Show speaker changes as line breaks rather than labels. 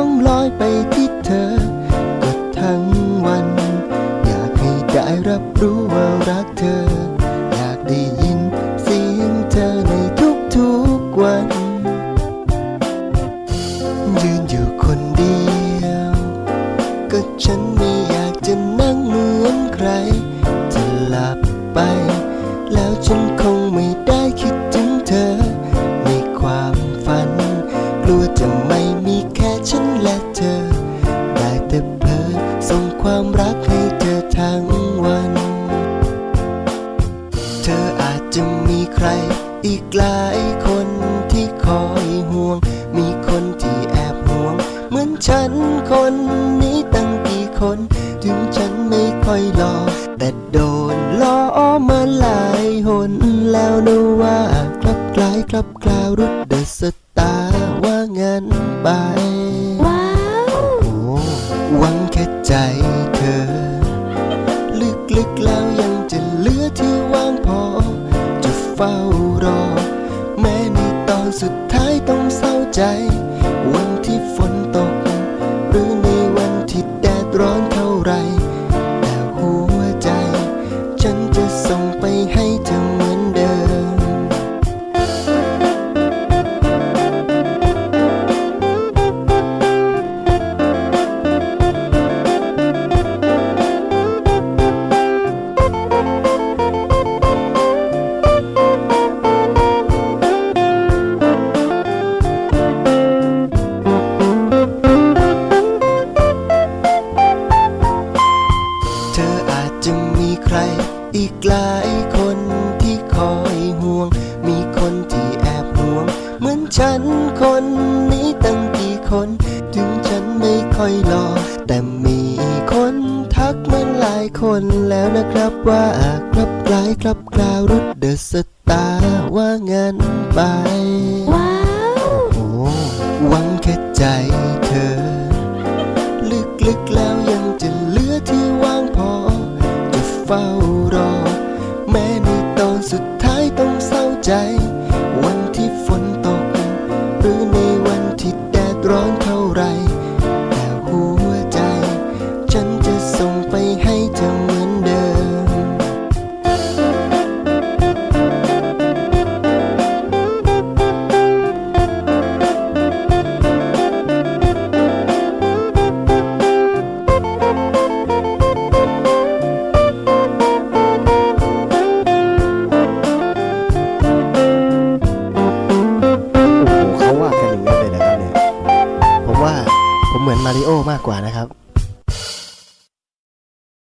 องลอยไปที่เธอ ก็ทั้งวัน อยากให้ได้รับรู้ว่ารักเธอ อยากได้ยินเสียงเธอในทุกๆวัน ยืนอยู่คนเดียว ก็ฉันไม่อยากจะนั่งเหมือนใคร จะหลับไป แล้วฉันคงไม่ เธอได้แต่เพ้อส่งความรักให้เธอทั้งวัน เธออาจจะมีใครอีกหลายคนที่คอยห่วง มีคนที่แอบห่วง เหมือนฉันคนนี้ตั้งกี่คน ถึงฉันไม่ค่อยหลอแต่โดนล้อมาหลายหนแล้วนะว่าคลับคล้ายคลับคลาวรุดเดอะสตาร์ว่างั้นไป หวังแค่ใจเธอ ลึกๆแล้วยังจะเหลือที่ว่างพอ จะเฝ้ารอ แม้ในตอนสุดท้ายต้องเศร้าใจ วันที่ฝนตก หรือในวันที่แดดร้อนเท่าไร แต่หัวใจ ฉันจะส่งไปให้เธอ อีกหลายคนที่คอยห่วง มีคนที่แอบห่วง เหมือนฉันคนนี้ตั้งกี่คน ถึงฉันไม่ค่อยหล่อแต่มีคนทักมาหลายคนแล้วนะครับว่าครับคล้ายครับคลาวรุดเดอะสตาร์ว่างั้นไป
ว้าว
โอ้หวังแค่ใจเธอ ลึกๆแล้วยังจะเหลือที่ว่างพอจะเฝ้า
มือนมาริโอมากกว่านะครับ